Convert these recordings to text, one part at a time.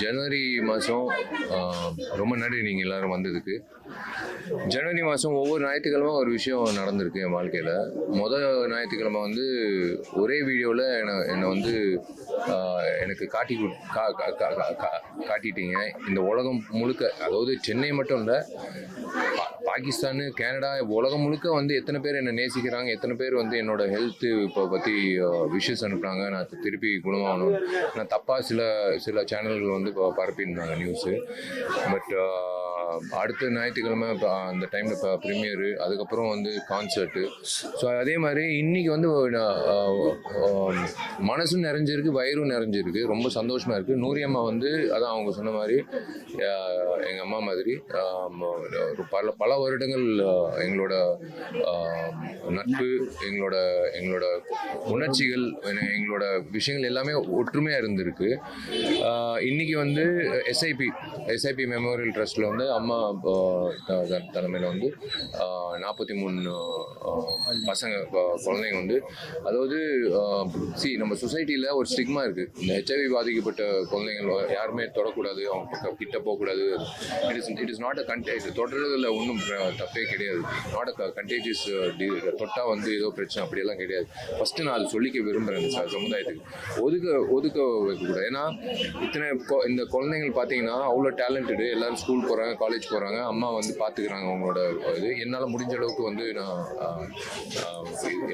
ஜனவரி மாதம் ரொம்ப நன்றி நீங்கள் எல்லாரும் வந்ததுக்கு. ஜனவரி மாதம் ஒவ்வொரு ஞாயிற்றுக்கிழமை ஒரு விஷயம் நடந்திருக்கு என் வாழ்க்கையில். மொதல் ஞாயிற்றுக்கிழமை வந்து ஒரே வீடியோவில் என்னை என்னை வந்து எனக்கு காட்டி கா கா- கா- கா- கா- காட்டிட்டீங்க. இந்த உலகம் முழுக்க அதாவது சென்னை மட்டும் இல்லை பாகிஸ்தானு கனடா உலகம் முழுக்க வந்து எத்தனை பேர் என்னை நேசிக்கிறாங்க எத்தனை பேர் வந்து என்னோட ஹெல்த்து இப்போ பற்றி விஷஸ் அனுப்புகிறாங்க நான் திருப்பி குணமாகணும். நான் தப்பாக சில சில சேனல்கள் வந்து இப்போ பரப்பியிருந்தாங்க நியூஸு பட் அடுத்த ஞாயிற்றுக்கிழமை இப்போ அந்த டைமில் இப்போ ப்ரீமியரு அதுக்கப்புறம் வந்து கான்சர்ட்டு ஸோ அதே மாதிரி இன்றைக்கி வந்து மனசும் நிறைஞ்சிருக்கு வயிறும் நிறைஞ்சிருக்கு. ரொம்ப சந்தோஷமாக இருக்குது நூரியம்மா வந்து அதான் அவங்க சொன்ன மாதிரி எங்கள் அம்மா மாதிரி பல பல வருடங்கள் எங்களோட நட்பு எங்களோட எங்களோட உணர்ச்சிகள் எங்களோட விஷயங்கள் எல்லாமே ஒற்றுமையாக இருந்திருக்கு. இன்றைக்கி இன்னைக்கு வந்து எஸ்ஐபி எஸ்ஐபி மெமோரியல் ட்ரஸ்ட்டில் வந்து அம்மா தலைமையில் வந்து நாற்பத்தி மூணு பசங்க குழந்தைங்க வந்து அதாவது சி நம்ம சொசைட்டியில் ஒரு ஸ்டிக்மா இருக்குது இந்த ஹெச்ஐவி பாதிக்கப்பட்ட குழந்தைகள் யாருமே தொடக்கூடாது அவங்க பக்கம் கிட்ட போகக்கூடாது it is it is not a கண்டே தொடர்றதில் ஒன்றும் தப்பே கிடையாது. நாட் அ கண்டேஜியஸ் தொட்டால் வந்து ஏதோ பிரச்சனை அப்படியெல்லாம் கிடையாது. ஃபஸ்ட்டு நான் அதை சொல்லிக்க விரும்புகிறேன் இந்த ச- சமுதாயத்துக்கு. ஒதுக்க ஒதுக்க வைக்கக்கூடாது. ஏன்னா இத்தனை இந்த குழந்தைகள் பார்த்தீங்கன்னா அவ்வளோ டேலண்டடு எல்லாரும் ஸ்கூல் போகிறாங்க காலேஜ் போகிறாங்க அம்மா வந்து பார்த்துக்கிறாங்க அவங்களோட இது. என்னால் முடிஞ்ச அளவுக்கு வந்து நான்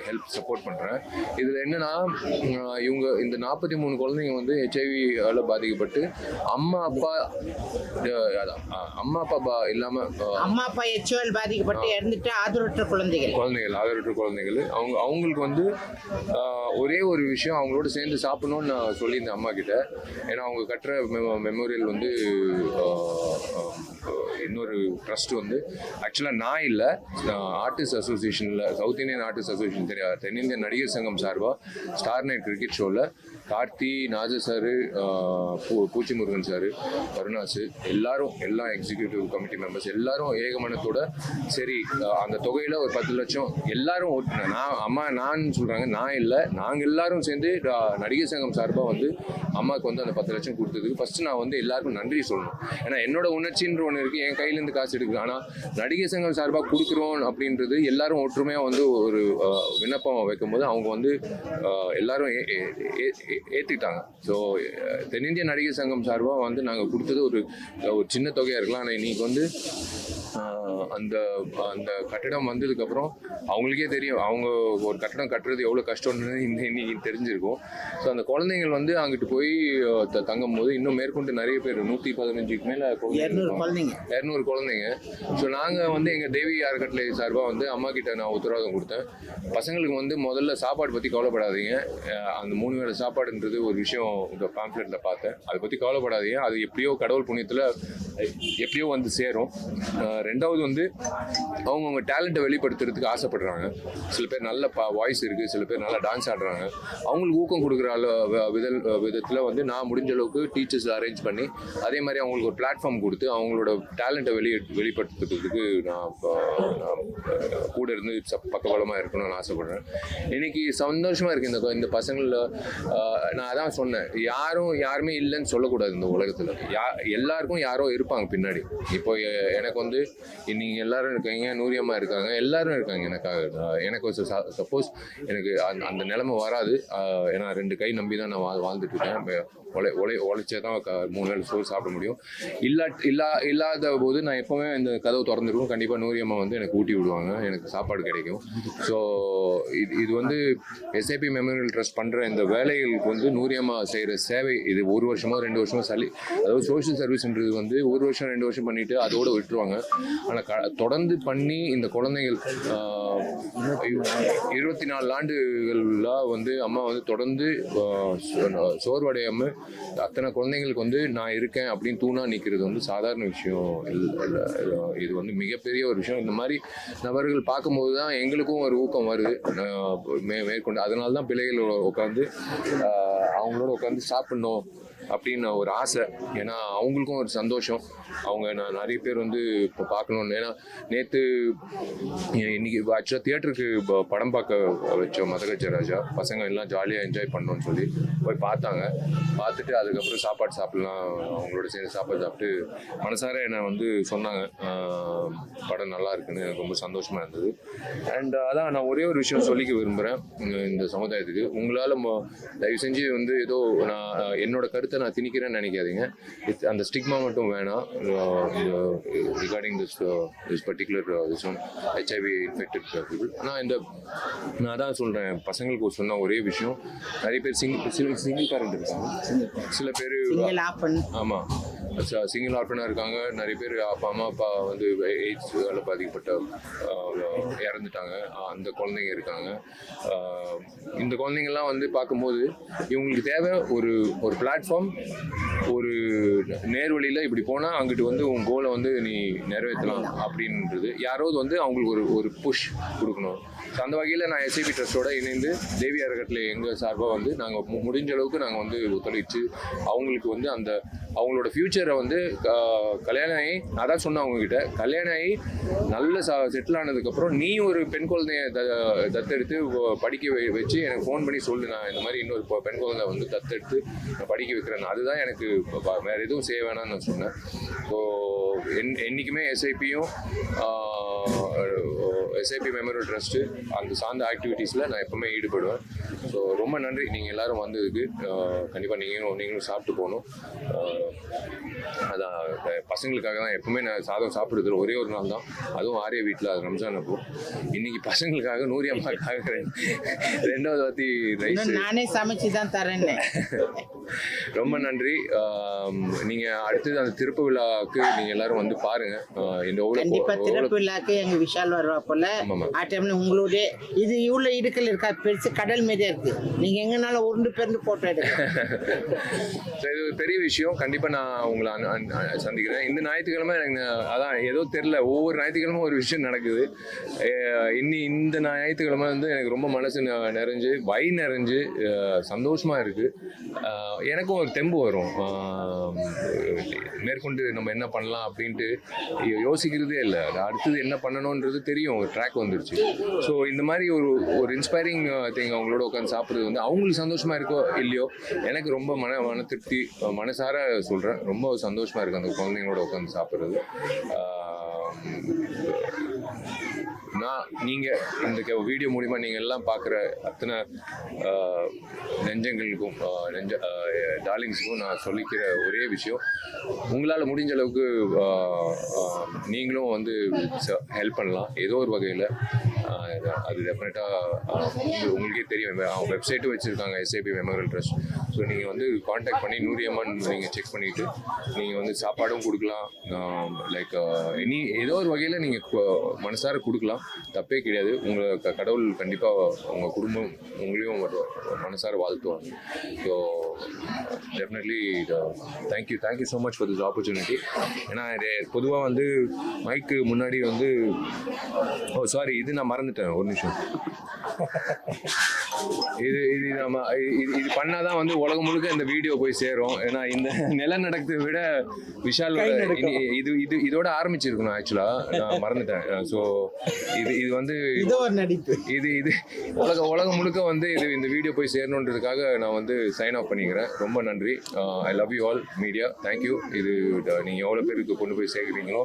ஹெல்ப் சப்போர்ட் பண்ணுறேன் இதில் என்னன்னா இவங்க இந்த நாற்பத்தி மூணு குழந்தைங்க வந்து ஹெச்ஐவியால் பாதிக்கப்பட்டு அம்மா அப்பா அதான், அம்மா அப்பா இல்லாமல் அம்மா அப்பா எச்ஓஎல் பாதிக்கப்பட்டு இறந்துட்டு ஆதரவற்ற குழந்தைகள். குழந்தைகள். இருக்கிற குழந்தைகள். அவங்க அவங்களுக்கு வந்து ஒரே ஒரு விஷயம் அவங்களோட சேர்ந்து சாப்பிடணும்னு நான் சொல்லியிருந்தேன் அம்மா கிட்ட. ஏன்னா அவங்க கட்டுற மெமோரியல் வந்து இன்னொரு ட்ரஸ்ட் வந்து ஆக்சுவலாக நான் இல்லை. ஆர்டிஸ்ட் அசோசியேஷனில் சவுத் இந்தியன் ஆர்டிஸ்ட் அசோசியேஷன் தெரியாது தென்னிந்திய நடிகர் சங்கம் சார்பாக ஸ்டார் நைட் கிரிக்கெட் ஷோவில் கார்த்தி நாஜ சாரு பூ பூச்சி முருகன் சாரு கருணாசு எல்லாரும் எல்லா எக்ஸிக்யூட்டிவ் கமிட்டி மெம்பர்ஸ் எல்லாரும் ஏகமனத்தோட சரி அந்த தொகையில் ஒரு பத்து லட்சம் எல்லாரும் ஓட்டு- நான் அம்மா நான் சொல்கிறாங்க நான் இல்லை நாங்கள் எல்லாரும் சேர்ந்து நடிகை நடிகர் சங்கம் சார்பாக வந்து அம்மாவுக்கு வந்து அந்த பத்து லட்சம் கொடுத்ததுக்கு ஃபஸ்ட்டு நான் வந்து எல்லாருக்கும் நன்றி சொல்லணும். ஏன்னா என்னோட உணர்ச்சின்ற ஒன்று இருக்குது என் கையிலேருந்து காசு எடுக்குது. ஆனால் நடிகர் சங்கம் சார்பாக கொடுக்குறோம் அப்படின்றது எல்லாரும் ஒற்றுமையாக வந்து ஒரு விண்ணப்பம் வைக்கும்போது அவங்க வந்து எல்லாரும் ஏற்றுக்கிட்டாங்க ஸோ தென்னிந்திய நடிகர் சங்கம் சார்பாக வந்து நாங்கள் கொடுத்தது ஒரு ஒரு சின்ன தொகையாக இருக்கலாம். ஆனால் இன்னைக்கு வந்து அந்த அந்த கட்டடம் வந்ததுக்கப்புறம் அவங்களுக்கே தெரியும். அவங்க ஒரு கட்டடம் கட்டுறது எவ்வளோ கஷ்டம்னு இந்த இன்னைக்கு தெரிஞ்சிருக்கும். ஸோ அந்த குழந்தைங்கள் வந்து அங்கிட்டு போய் தங்கும் போது இன்னும் மேற்கொண்டு நிறைய பேர் நூற்றி பதினஞ்சுக்கு மேலே குழந்தைங்க. இரநூறு குழந்தைங்க. ஸோ நாங்கள் வந்து எங்கள் தேவி அறக்கட்டளை சார்பாக வந்து அம்மா கிட்ட நான் உத்தரவாதம் கொடுத்தேன். பசங்களுக்கு வந்து முதல்ல சாப்பாடு பற்றி கவலைப்படாதீங்க. அந்த மூணு வேளை சாப்பாடுன்றது ஒரு விஷயம் இந்த பாம்ஃப்ளெட்டில் பார்த்தேன். அதை பற்றி கவலைப்படாதீங்க. அது எப்படியோ கடவுள் புண்ணியத்தில் எப்படியோ வந்து சேரும். ரெண்டாவது வந்து வந்து அவங்கவுங்க டேலண்ட்டை வெளிப்படுத்துறதுக்கு ஆசைப்படுறாங்க. சில பேர் நல்ல பா வாய்ஸ் இருக்குது சில பேர் நல்லா டான்ஸ் ஆடுறாங்க. அவங்களுக்கு ஊக்கம் கொடுக்குற அள வித விதல் விதத்தில் வந்து நான் முடிஞ்ச அளவுக்கு டீச்சர்ஸ் அரேஞ்ச் பண்ணி அதே மாதிரி அவங்களுக்கு ஒரு பிளாட்ஃபார்ம் கொடுத்து அவங்களோட டேலண்ட்டை வெளி வெளிப்படுத்துறதுக்கு நான் நான் கூட இருந்து ச- பக்கபலமாக இருக்கணும்னு ஆசைப்படுறேன். இன்னைக்கு சந்தோஷமாக இருக்குது இந்த இந்த பசங்களில் நான் அதான் சொன்னேன். யாரும் யாருமே இல்லைன்னு சொல்லக்கூடாது இந்த உலகத்தில். யா எல்லாருக்கும் யாரோ இருப்பாங்க பின்னாடி. இப்போ எனக்கு வந்து நீங்கள் எல்லாரும் இருக்கீங்க நூரியம்மா இருக்காங்க எல்லாரும் இருக்காங்க எனக்காக. எனக்கு ஒரு சப்போஸ் எனக்கு அந்த அந்த நிலைமை வராது. ஏன்னா ரெண்டு கை நம்பி தான் நான் வாழ் வாழ்ந்துட்டு இருக்கேன். உழை உழை உழைச்சே தான் க- மூணு வேலை சோறு சாப்பிட முடியும். இல்லா இல்லா இல்லாத போது நான் எப்போவுமே இந்த கதவு திறந்துருக்கும். கண்டிப்பாக நூரியம்மா வந்து எனக்கு ஊட்டி விடுவாங்க. எனக்கு சாப்பாடு கிடைக்கும். ஸோ இது இது வந்து எஸ்ஐபி மெமோரியல் ட்ரஸ்ட் பண்ணுற இந்த வேலைகளுக்கு வந்து நூரியம்மா செய்கிற சேவை இது ஒரு வருஷமோ ரெண்டு வருஷமோ சளி அதாவது சோஷியல் சர்வீஸ்ன்றது வந்து ஒரு வருஷம் ரெண்டு வருஷம் பண்ணிவிட்டு அதோட விட்டுருவாங்க. ஆனால் க தொடர்ந்து பண்ணி இந்த குழந்தைகள் இருபத்தி நாலு ஆண்டுகளாக வந்து அம்மா வந்து தொடர்ந்து சோர்வடையாமல் சோர்வடையாம அத்தனை குழந்தைங்களுக்கு வந்து நான் இருக்கேன் அப்படின்னு தூணா நிற்கிறது வந்து சாதாரண விஷயம் இது வந்து மிகப்பெரிய ஒரு விஷயம். இந்த மாதிரி நபர்கள் பார்க்கும்போது தான் எங்களுக்கும் ஒரு ஊக்கம் வருது. மே மேற்கொண்டு அதனால தான் பிள்ளைகள் உட்காந்து அவங்களோட உட்காந்து சாப்பிடணும். அப்படின்னு ஒரு ஆசை. ஏன்னா அவங்களுக்கும் ஒரு சந்தோஷம். அவங்க நான் நிறைய பேர் வந்து இப்போ பார்க்கணும்னு ஏன்னா நேற்று இன்னைக்கு ஆக்சுவலாக தியேட்டருக்கு படம் பார்க்க வச்சோம் மதகஜ ராஜா பசங்க எல்லாம் ஜாலியாக என்ஜாய் பண்ணோம்னு சொல்லி போய் பார்த்தாங்க. பார்த்துட்டு அதுக்கப்புறம் சாப்பாடு சாப்பிட்லாம் அவங்களோட சேர்ந்து சாப்பாடு சாப்பிட்டு மனசார என்னை வந்து சொன்னாங்க படம் நல்லா இருக்குன்னு எனக்கு ரொம்ப சந்தோஷமாக இருந்தது. அண்ட் அதான் நான் ஒரே ஒரு விஷயம் சொல்லிக்க விரும்புகிறேன் இந்த சமுதாயத்துக்கு. உங்களால் தயவு செஞ்சு வந்து ஏதோ நான் என்னோட கருத்து நான் திணிக்கிறேன்னு நினைக்காதீங்க. It- அந்த ஸ்டிக்மா மட்டும் வேணாம். Recording this this particular this one HIV infected people ஆனால் இந்த நான் அதான் சொல்கிறேன் பசங்களுக்கு சொன்ன ஒரே விஷயம். நிறைய பேர் சிங்கிள் சிங்கிள் பேரண்ட் இருக்காங்க. சில பேர் ஆமாம் சிங்கிள் ஆர்ஃபனாக இருக்காங்க. நிறைய பேர் அப்பா அம்மா அப்பா வந்து எய்ட்ஸால் பாதிக்கப்பட்ட இறந்துட்டாங்க. அந்த குழந்தைங்க இருக்காங்க. இந்த குழந்தைங்கள்லாம் வந்து பார்க்கும்போது இவங்களுக்கு தேவை ஒரு ஒரு பிளாட்ஃபார்ம் ஒரு நேர்வழியில் இப்படி போனால் அங்கிட்டு வந்து உன் கோலை வந்து நீ நிறைவேற்றலாம் அப்படின்றது. யாராவது வந்து அவங்களுக்கு ஒரு ஒரு புஷ் கொடுக்கணும். ஸோ அந்த வகையில் நான் எஸ்ஐபி ட்ரஸ்ட்டோட இணைந்து தேவி அறக்கட்டளை எங்கள் சார்பாக வந்து நாங்கள் முடிஞ்ச அளவுக்கு நாங்கள் வந்து ஒத்துழைச்சு அவங்களுக்கு வந்து அந்த அவங்களோட ஃப்யூச்சரை வந்து கல்யாணம் ஆகி நான் தான் சொன்னேன் அவங்ககிட்ட கல்யாணம் ஆகி நல்ல செட்டில் ஆனதுக்கப்புறம் நீ ஒரு பெண் குழந்தைய த தத்தெடுத்து படிக்க வை- வச்சு எனக்கு ஃபோன் பண்ணி சொல்லு நான் இந்த மாதிரி இன்னொரு பெண் குழந்தை வந்து தத்தெடுத்து நான் படிக்க வைக்கிறேன் அதுதான் எனக்கு வேறு எதுவும் செய்ய வேணாம்னு நான் சொன்னேன். ஸோ என் என்றைக்குமே எஸ்ஐபியும் எஸ்ஐபி மெமோரியல் ட்ரஸ்ட்டு அந்த சார்ந்த ஆக்டிவிட்டீஸில் நான் எப்பவுமே ஈடுபடுவேன். ஸோ ரொம்ப நன்றி. நீங்கள் எல்லாரும் வந்ததுக்கு கண்டிப்பாக நீங்களும் நீங்களும் சாப்பிட்டு போகணும். அதான் பசங்களுக்காக தான் எப்பவுமே நான் சாதம் சாப்பிடுறது ஒரே ஒரு நாள் தான். அதுவும் ஆரிய வீட்டில் அது ரம்ஜான் அப்போ. இன்னைக்கு பசங்களுக்காக நூறு அம்மாக்காக ரெண்டு- ரெண்டாவது வாத்தி ரைஸ் நானே சமைச்சு தான் தரேன்னு. ரொம்ப நன்றி. ஆம், நீங்க அடுத்தது அந்த திருப்பு விழாவுக்கு நீங்க எல்லாரும் வந்து பாருங்க. இந்த எவ்வளவு திறப்பு விழாக்கு எங்க விஷால் வருவா போல. ஆ டைம்ல உங்களுடைய இது இவ்வளவு இடுக்கல் இருக்கா? பெருசு கடல் மாரியே இருக்கு. நீங்க எங்கனாலும் உருண்டு பெருந்து போட்டோ எடுங்க So, இது ஒரு பெரிய விஷயம். கண்டிப்பா நான் உங்களை சந்திக்கிறேன். இந்த ஞாயிற்றுக்கிழமை எனக்கு அதான் ஏதோ தெரியல. ஒவ்வொரு ஞாயிற்றுக்கிழமை ஒரு விஷயம் நடக்குது. இன்னி இந்த ஞாயிற்றுக்கிழமை வந்து எனக்கு ரொம்ப மனசு நிறைஞ்சு வய் நிறைஞ்சு அஹ் சந்தோஷமா இருக்கு. அஹ் எனக்கும் ஒரு தெம்பு வரும். மேற்கொண்டு நம்ம என்ன பண்ணலாம் அப்படின்ட்டு யோசிக்கிறதே இல்லை. அடுத்தது என்ன பண்ணணுன்றது தெரியும். ஒரு ட்ராக் வந்துருச்சு. ஸோ இந்த மாதிரி ஒரு ஒரு இன்ஸ்பைரிங் திங் uh, அவங்களோட உட்காந்து சாப்பிட்றது வந்து அவங்களுக்கு சந்தோஷமாக இருக்கோ இல்லையோ எனக்கு ரொம்ப மன மன திருப்தி மனசார சொல்கிறேன் ரொம்ப சந்தோஷமாக இருக்குது அந்த குழந்தைங்களோட உட்காந்து சாப்பிட்றது. நான் நீங்கள் இந்த வீடியோ மூலிமா நீங்கள் எல்லாம் பார்க்குற அத்தனை நெஞ்சங்களுக்கும் நெஞ்ச டார்லிங்ஸுக்கும் நான் சொல்லிக்கிற ஒரே விஷயம் உங்களால் முடிஞ்ச அளவுக்கு நீங்களும் வந்து ஹெல்ப் பண்ணலாம். ஏதோ ஒரு வகையில் அது டெஃபினட்டாக உங்களுக்கே தெரியும். அவங்க வெப்சைட்டும் வச்சுருக்காங்க எஸ்ஐபி மெமோரியல் ட்ரஸ்ட் ஸோ நீங்கள் வந்து காண்டாக்ட் பண்ணி நூரியம்மன் நீங்கள் செக் பண்ணிவிட்டு நீங்கள் வந்து சாப்பாடும் கொடுக்கலாம். லைக் எனி ஏதோ ஒரு வகையில் நீங்கள் மனசார கொடுக்கலாம். தப்பே கிடையாது. உங்களை க- கடவுள் கண்டிப்பாக உங்கள் குடும்பம் உங்களையும் ஒரு மனசார வாழ்த்துவாங்க so definitely thank you thank you so much for this opportunity ஏன்னா பொதுவாக வந்து மைக்கு முன்னாடி வந்து oh, ஓ சாரி இது நான் மறந்துட்டேன் ஒரு நிமிஷம். இது இது நம்ம இது இது பண்ணாதான் வந்து உலகம் முழுக்க இந்த வீடியோ போய் சேரும். ஏன்னா இந்த நிலநடக்கத்தை விட விஷால் இது இது இதோட ஆரம்பிச்சிருக்கணும் ஆக்சுவலா நான் மறந்துட்டேன். ஸோ இது இது வந்து இது இது இது உலக உலகம் முழுக்க வந்து இது இந்த வீடியோ போய் சேரணுன்றதுக்காக நான் வந்து சைன் ஆஃப் பண்ணிக்கிறேன். ரொம்ப நன்றி. I love you all media thank you இது ட- நீங்க எவ்வளோ பேருக்கு கொண்டு போய் சேர்க்குறீங்களோ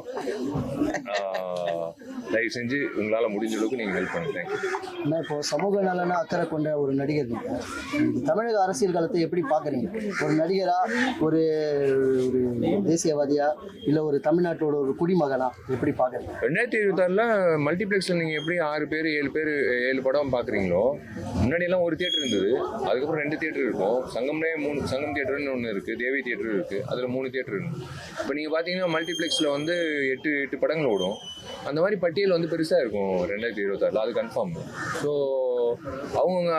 ஆஹ், தயவு செஞ்சு உங்களால் முடிஞ்ச அளவுக்கு நீங்கள் ஹெல்ப் பண்ணுங்க. தேங்க்யூ ஆனால் இப்போ சமூக நலன அக்கறை கொண்ட ஒரு நடிகர் நீங்கள் தமிழக அரசியல் காலத்தை எப்படி பார்க்குறீங்க? ஒரு நடிகராக ஒரு ஒரு தேசியவாதியாக இல்லை ஒரு தமிழ்நாட்டோட ஒரு குடிமகனா எப்படி பார்க்குறீங்க? ரெண்டாயிரத்தி இருபத்தாறில் மல்டிப்ளெக்ஸில் நீங்கள் எப்படி ஆறு பேர் ஏழு பேர் ஏழு படம் பார்க்குறீங்களோ முன்னாடியெல்லாம் ஒரு தியேட்டர் இருந்தது. அதுக்கப்புறம் ரெண்டு தியேட்டர் இருக்கும். சங்கம்லே மூணு சங்கம் தியேட்டர்னு ஒன்று இருக்குது தேவி தியேட்டர் இருக்குது அதில் மூணு தியேட்டர் இருக்கு. இப்போ நீங்கள் பார்த்தீங்கன்னா மல்டிப்ளெக்ஸில் வந்து எட்டு எட்டு படங்கள் ஓடும். அந்த மாதிரி பட்டியல் வந்து பெருசாக இருக்கும் ரெண்டாயிரத்தி இருபத்தாறில். அது கன்ஃபார்ம் ஸோ அவங்க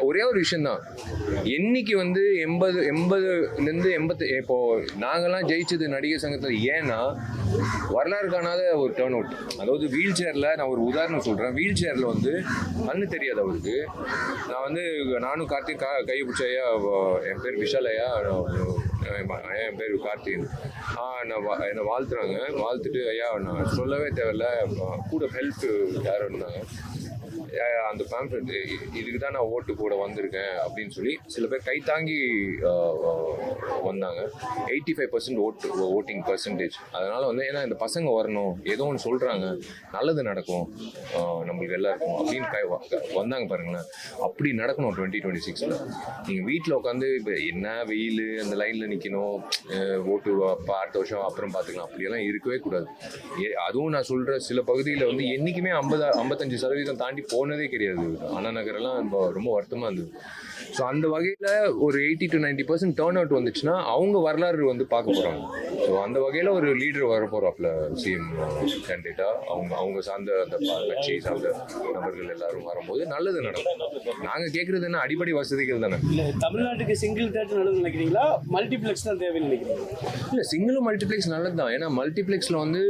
ஒரே ஒரு விஷயந்தான் என்னைக்கு வந்து எண்பது எண்பதுலேருந்து எண்பத்து இப்போ நாங்கள்லாம் ஜெயிச்சது நடிகர் சங்கத்தில் ஏன்னா வரலாறு காணாத ஒரு டேர்ன் அவுட் அதாவது வீல் சேரில் நான் ஒரு உதாரணம் சொல்கிறேன் வீல் சேரில் வந்து கண்ணு தெரியாது அவருக்கு. நான் வந்து நானும் கார்த்திக் கா கையை பிடிச்ச ஐயா என் பேர் விஷால் ஐயா என் பேர் கார்த்திகன் ஆ நான் வா- என்னை வாழ்த்துறாங்க. வாழ்த்துட்டு ஐயா நான் சொல்லவே தேவையில்ல. கூட ஹெல்ப் யாரும் இருந்தாங்க. அந்த பேம்ப்ளெட் இதுக்கு தான் நான் ஓட்டு கூட வந்திருக்கேன் அப்படின்னு சொல்லி சில பேர் கை தாங்கி வந்தாங்க. எயிட்டி ஃபைவ் பர்சன்ட் ஓட்டு ஓட்டிங் பர்சன்டேஜ் அதனால் வந்து ஏன்னா இந்த பசங்க வரணும் ஏதோ ஒன்று சொல்கிறாங்க நல்லது நடக்கும் நம்மளுக்கு எல்லாருக்கும் அப்படின்னு கை வந்தாங்க பாருங்களேன். அப்படி நடக்கணும் டுவெண்ட்டி டுவெண்ட்டி சிக்ஸில் நீங்கள் வீட்டில் உட்காந்து இப்போ என்ன வெயில் அந்த லைனில் நிற்கணும் ஓட்டு அடுத்த வருஷம் அப்புறம் பார்த்துக்கலாம் அப்படியெல்லாம் இருக்கவே கூடாது. ஏ- அதுவும் நான் சொல்கிற சில பகுதியில் வந்து என்றைக்குமே ஐம்பது ஐம்பத்தஞ்சு சதவீதம் தாண்டி போ போனதே கிடையாது. அண்ணா நகரெல்லாம் ரொம்ப ரொம்ப வருத்தமாக இருந்தது. ஸோ அந்த வகையில் ஒரு eighty to ninety percent turn out வந்துச்சுன்னா அவங்க வரலாறு வந்து பார்க்க போகிறாங்க ஸோ அந்த வகையில் ஒரு லீடர் வர போகிறாப்புல சிஎம் கேண்டிடேட்டாக அவங்க அவங்க சார்ந்த அந்த கட்சி சார்ந்த நபர்கள் எல்லாரும் வரும்போது நல்லது நடக்கும். நாங்கள் கேட்குறது என்ன அடிப்படை வசதிகள் தானே. இல்ல தமிழ்நாட்டுக்கு சிங்கிள் தேட்டர் நல்லது நினைக்கிறீங்களா? மல்டிப்ளெக்ஸ் தான் தேவைன்னு நினைக்கிறீங்க இல்லை சிங்கிளும் மல்டிப்ளெக்ஸ் நல்லது தான் ஏன்னா மல்டிப்ளெக்ஸில் வந்து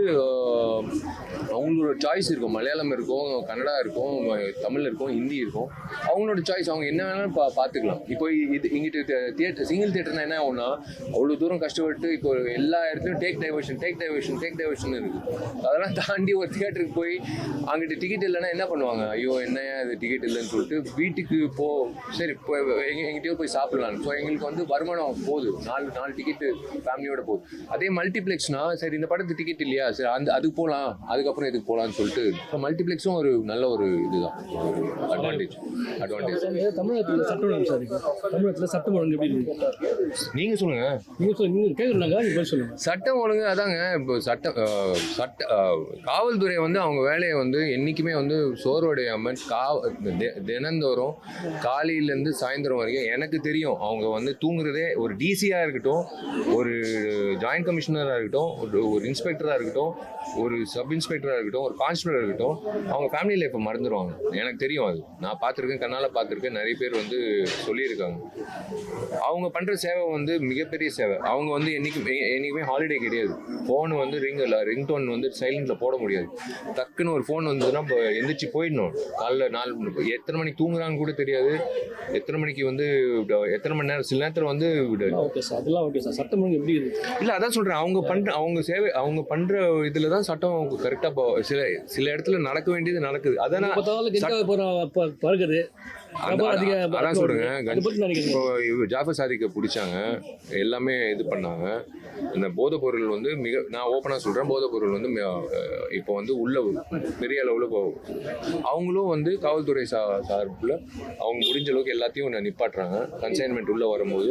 அவங்களோட சாய்ஸ் இருக்கும். மலையாளம் இருக்கும் கன்னடா இருக்கும் தமிழ் இருக்கும் ஹிந்தி இருக்கும். அவங்களோட சாய்ஸ் அவங்க என்ன வேணாலும் பா பார்த்துக்கலாம் இப்போ இது இங்கிட்டு தியேட்டர் சிங்கிள் தியேட்டர்னா என்ன ஆகும்னா அவ்வளோ தூரம் கஷ்டப்பட்டு இப்போ எல்லா இடத்துலையும் take diversion take diversion take diversion இருக்குது அதெல்லாம் தாண்டி ஒரு தியேட்டருக்கு போய் அங்கிட்ட டிக்கெட் இல்லைன்னா என்ன பண்ணுவாங்க? ஐயோ என்னையா இது டிக்கெட் இல்லைன்னு சொல்லிட்டு வீட்டுக்கு போ சரி இப்போ எங்கிட்டயோ போய் சாப்பிடலாம். ஸோ எங்களுக்கு வந்து வருமானம் போகுது. நாலு நாலு டிக்கெட்டு ஃபேமிலியோட போகுது. அதே மல்டிப்ளெக்ஸ்னா சரி இந்த படத்துக்கு டிக்கெட் இல்லையா? சரி அந்த அதுக்கு போகலாம் அதுக்கப்புறம் இதுக்கு போகலான்னு சொல்லிட்டு மல்டிப்ளெக்ஸும் ஒரு நல்ல ஒரு இதுதான். அட்வான்டேஜ் அட்வான்டேஜ் தமிழகத்தில் சட்டம் ஒழுங்கு சார். தமிழகத்தில் சட்டம் ஒழுங்கு எப்படி இருக்கு? நீங்க சொல்லுங்க. நீங்கள் சொல்லுங்க நீங்கள் கேட்குறாங்க சொல்லுங்க. சட்டம் ஒழுங்கு அதாங்க இப்போ சட்டம் சட்ட காவல்துறை வந்து அவங்க வேலையை வந்து என்றைக்குமே வந்து சோர்வடையாமல் கா தினந்தோறும் காலையிலேருந்து சாயந்தரம் வரைக்கும் எனக்கு தெரியும் அவங்க வந்து தூங்குறதே ஒரு டிசியாக இருக்கட்டும் ஒரு ஜாயின்ட் கமிஷனராக இருக்கட்டும் ஒரு ஒரு இன்ஸ்பெக்டராக இருக்கட்டும் ஒரு சப் இன்ஸ்பெக்டராக இருக்கட்டும் ஒரு கான்ஸ்டபிளாக இருக்கட்டும் அவங்க ஃபேமிலி லைஃப்பை மறந்துடுவாங்க எனக்கு தெரியும் அது. நான் பார்த்துருக்கேன் கண்ணால் பார்த்துருக்கேன் நிறைய பேர் வந்து சொல்லியிருக்காங்க. அவங்க பண்ணுற சேவை வந்து மிகப்பெரிய சேவை. அவங்க வந்து என்னைக்கு என்றைக்குமே ஹாலிடே கிடையாது. ஃபோன் வந்து ரிங் இல்லை ரிங் டோன் வந்து சைலண்டில் போட முடியாது. டக்குன்னு ஒரு ஃபோன் வந்ததுன்னா இப்போ எந்திரிச்சு போயிடணும். காலைல நாலு எத்தனை மணிக்கு தூங்குறான்னு கூட தெரியாது. எத்தனை மணிக்கு வந்து எத்தனை மணி நேரம் சில நேரத்தில் வந்து ஓகே சார் அதெல்லாம் ஓகே சார் சட்டம் எப்படி இல்லை அதான் சொல்கிறேன் அவங்க பண்ணுற அவங்க சேவை அவங்க பண்ணுற இதில் தான் சட்டம் கரெக்டாக சில சில இடத்துல நடக்க வேண்டியது நடக்குது. அதான் பறக்குது. அதான் சொல்றேங்க இப்போ ஜாஃபர் சாதிக்க பிடிச்சாங்க. எல்லாமே இது பண்ணாங்க. இந்த போதைப் பொருள் வந்து மிக நான் ஓப்பனாக சொல்கிறேன் போதைப் பொருள் வந்து இப்போ வந்து உள்ள பெரிய அளவில் இப்போ அவங்களும் வந்து காவல்துறை சா சார்பில் அவங்க முடிஞ்ச அளவுக்கு எல்லாத்தையும் நான் நிப்பாட்டுறாங்க. கன்சைன்மெண்ட் உள்ளே வரும்போது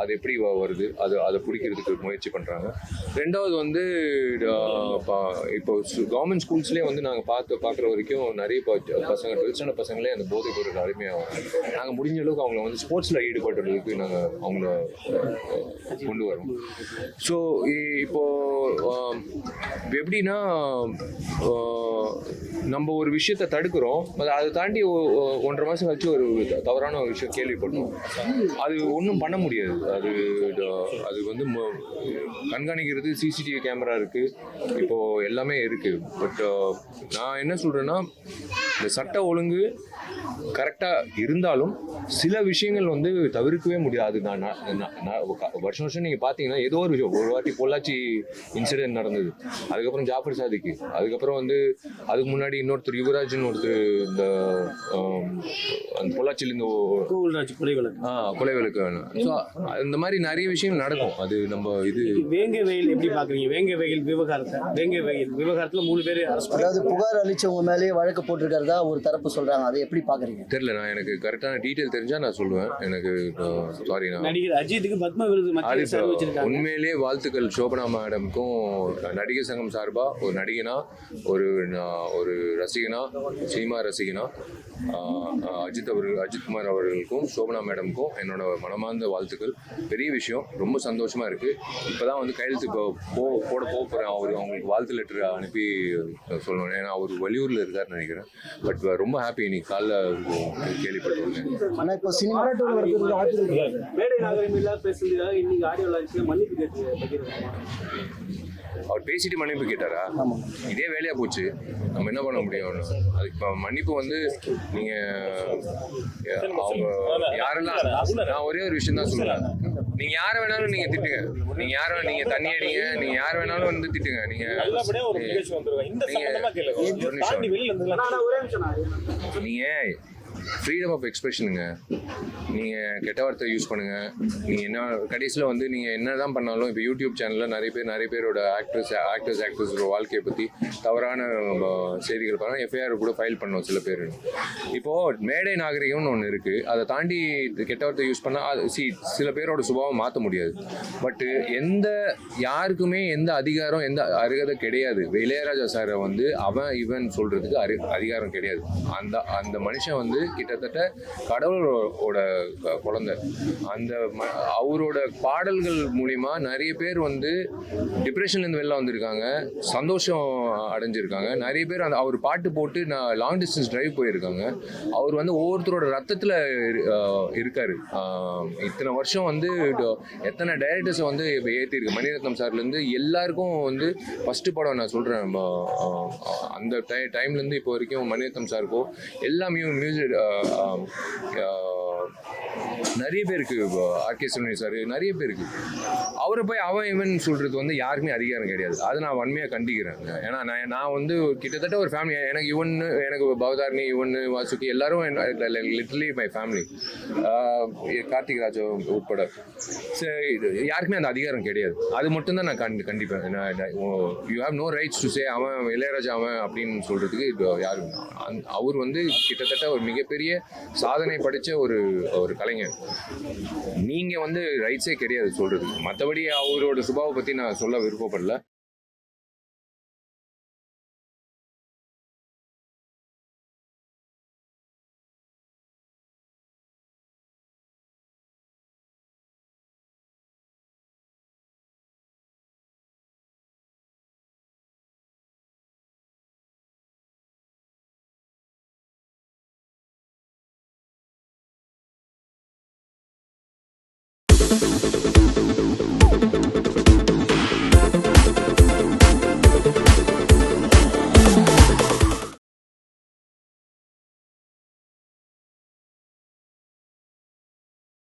அது எப்படி வருது? அது அதை பிடிக்கிறதுக்கு முயற்சி பண்ணுறாங்க ரெண்டாவது வந்து இப்போ கவர்மெண்ட் ஸ்கூல்ஸ்லேயே வந்து நாங்கள் பார்த்து பார்க்குற வரைக்கும் நிறைய பசங்க ஸ்டாண்டர்ட் பசங்களே அந்த போதைப் பொருள் அருமையாக நாங்கள் முடிஞ்ச அளவுக்கு அவங்கள வந்து ஸ்போர்ட்ஸில் ஈடுபடுறதுக்கு நாங்கள் அவங்கள கொண்டு வரோம். ஸோ இப்போ எப்படின்னா நம்ம ஒரு விஷயத்த தடுக்கிறோம். அதை தாண்டி ஒன்றரை மாதம் கழிச்சு ஒரு தவறான ஒரு விஷயம் கேள்விப்பட்டோம். அது ஒன்றும் பண்ண முடியாது. அது அது வந்து கண்காணிக்கிறது சிசிடிவி கேமரா இருக்குது இப்போ எல்லாமே இருக்குது பட் நான் என்ன சொல்கிறேன்னா இந்த சட்ட ஒழுங்கு கரெக்டாக இருந்தாலும் சில விஷயங்கள் வந்து தவிர்க்கவே முடியாது. நான் நான் நான் நான் வருஷம் வருஷம் நீங்கள் பார்த்தீங்கன்னா ஏதோ ஒரு விஷயம். ஒரு வாட்டி பொள்ளாச்சி இன்சிடென்ட் நடந்தது. அதுக்கப்புறம் ஜாஃபர் சாதிக்கு. அதுக்கப்புறம் வந்து அதுக்கு முன்னாடி இன்னொருத்தர் யுவராஜ்னு ஒருத்தர் இந்த அந்த பொள்ளாச்சியில் இந்த ஆ கொலை விளக்கு ஸோ இந்த மாதிரி நிறைய விஷயம் நடக்கும். அது நம்ம இது வேங்க வெயில் எப்படி பாக்குறீங்க? வேங்க வெயில் விவகாரத்தை. வேங்க வெயில் விவகாரத்துல மூணு பேர் அதாவது புகார் அளிச்சவங்க மேலேயே வழக்கு போட்டிருக்கிறதா ஒரு தரப்பு சொல்றாங்க. அதை எப்படி பாக்குறீங்க? தெரியல நான் எனக்கு கரெக்டான டீட்டெயில் தெரிஞ்சால் நான் சொல்லுவேன். எனக்கு சாரி நான் நடிகர் அஜித்துக்கு பத்ம விருது அது மத்திய இப்போ அரசு வச்சிருக்காங்க உண்மையிலேயே வாழ்த்துக்கள் சோபனா மேடம்க்கும் நடிகர் சங்கம் சார்பா ஒரு நடிகனா ஒரு ஒரு ரசிகனா சினிமா ரசிகனா அஜித் அவர் அஜித் குமார் அவர்களுக்கும் சோபனா மேடம்க்கும் என்னோட மனமார்ந்த வாழ்த்துக்கள். பெரிய விஷயம் ரொம்ப சந்தோஷமா இருக்கு. இப்பதான் வந்து கையெழுத்து போ போட போக போறேன். அவர் அவங்களுக்கு வாழ்த்து லெட்டர் அனுப்பி சொல்லணும். ஏன்னா அவர் வெளியூர்ல இருக்காருன்னு நினைக்கிறேன். பட் ரொம்ப ஹாப்பி இன்னைக்கு காலைல கேள்விப்பட்டோம் ஆனா இப்போ சினிமா மேடை நாகரிகம் இல்லாத பேசுறதுக்காக இன்னைக்கு ஆடியோ லான்ச்ல மன்னிப்பு கேட்டு அவர் பேசிட்டு மன்னிப்பு கேட்டாரா? இதே வேலையா போச்சு. நம்ம என்ன பண்ண முடியும் அதுக்கு இப்போ மன்னிப்பு வந்து நீங்க அவங்க யாரெல்லாம் நான் ஒரே ஒரு விஷயம் தான் சொல்றேன். நீங்க யாரை வேணாலும் நீங்க திட்டுங்க. நீங்க யார நீங்க தண்ணி அடிங்க. நீங்க யார வேணாலும் வந்து திட்டுங்க. நீங்க நல்லபடியா ஃப்ரீடம் ஆஃப் எக்ஸ்பிரஷனுங்க நீங்கள் கெட்ட வார்த்தை யூஸ் பண்ணுங்க. நீங்கள் என்ன கடைசியில் வந்து நீங்கள் என்ன தான் பண்ணாலும் இப்போ யூடியூப் சேனலில் நிறைய பேர் நிறைய பேரோட ஆக்ட்ரஸ் ஆக்டர்ஸ் ஆக்ட்ரஸோட வாழ்க்கையை பற்றி தவறான செய்திகள் பண்ணால் எஃப்ஐஆர் கூட ஃபைல் பண்ணோம் சில பேர். இப்போது மேடை நாகரிகம்னு ஒன்று இருக்குது அதை தாண்டி கெட்ட வார்த்தை யூஸ் பண்ணால் அது சி சில பேரோட சுபாவம் மாற்ற முடியாது. பட் எந்த யாருக்குமே எந்த அதிகாரம் எந்த அருகதை கிடையாது. இளையராஜா சாரை வந்து அவன் இவன் சொல்கிறதுக்கு அரு அதிகாரம் கிடையாது. அந்த அந்த மனுஷன் வந்து கிட்டத்தட்ட கடவுளோட க- குழந்தை. அந்த அவரோட பாடல்கள் மூலிமா நிறைய பேர் வந்து டிப்ரெஷன்லேருந்து வெளில வந்திருக்காங்க. சந்தோஷம் அடைஞ்சிருக்காங்க. நிறைய பேர் அந்த அவர் பாட்டு போட்டு நான் லாங் டிஸ்டன்ஸ் டிரைவ் போயிருக்காங்க. அவர் வந்து ஒவ்வொருத்தரோட ரத்தத்தில் இருக்காரு. இத்தனை வருஷம் வந்து எத்தனை டைரக்டர்ஸை வந்து இப்போ ஏற்றிருக்கு மணிரத்னம் சார்லேருந்து எல்லாருக்கும் வந்து ஃபஸ்ட்டு படம் நான் சொல்கிறேன் அந்த டை டைம்லேருந்து இப்போ வரைக்கும் மணிரத்னம் சாருக்கோ எல்லாமே மியூசிக் Uh, um, uh, நிறைய பேருக்கு ஆர்கே சுனி சார் நிறைய பேருக்கு. அவரை போய் அவன் இவன் சொல்கிறது வந்து யாருக்குமே அதிகாரம் கிடையாது. அதை நான் வன்மையாக கண்டிக்கிறேன். ஏன்னா நான் நான் வந்து கிட்டத்தட்ட ஒரு ஃபேமிலி எனக்கு இவன் எனக்கு பவதாரணி இவன் வாசுகி எல்லாரும் literally my family Karthik Raja உட்பட. சரி, இது யாருக்குமே அந்த அதிகாரம் கிடையாது. அது மட்டும்தான் நான் கண்டி கண்டிப்பேன். You have no rights to say அவன் இளையராஜா அவன் அப்படின்னு சொல்கிறதுக்கு யாரும் அவர் வந்து கிட்டத்தட்ட ஒரு மிகப்பெரிய சாதனை படித்த ஒரு ஒரு கலைஞர் நீங்கள் வந்து ரைட்ஸே கிடையாது சொல்கிறது மற்றபடி அவரோட சுபாவை பற்றி நான் சொல்ல விருப்பப்படல.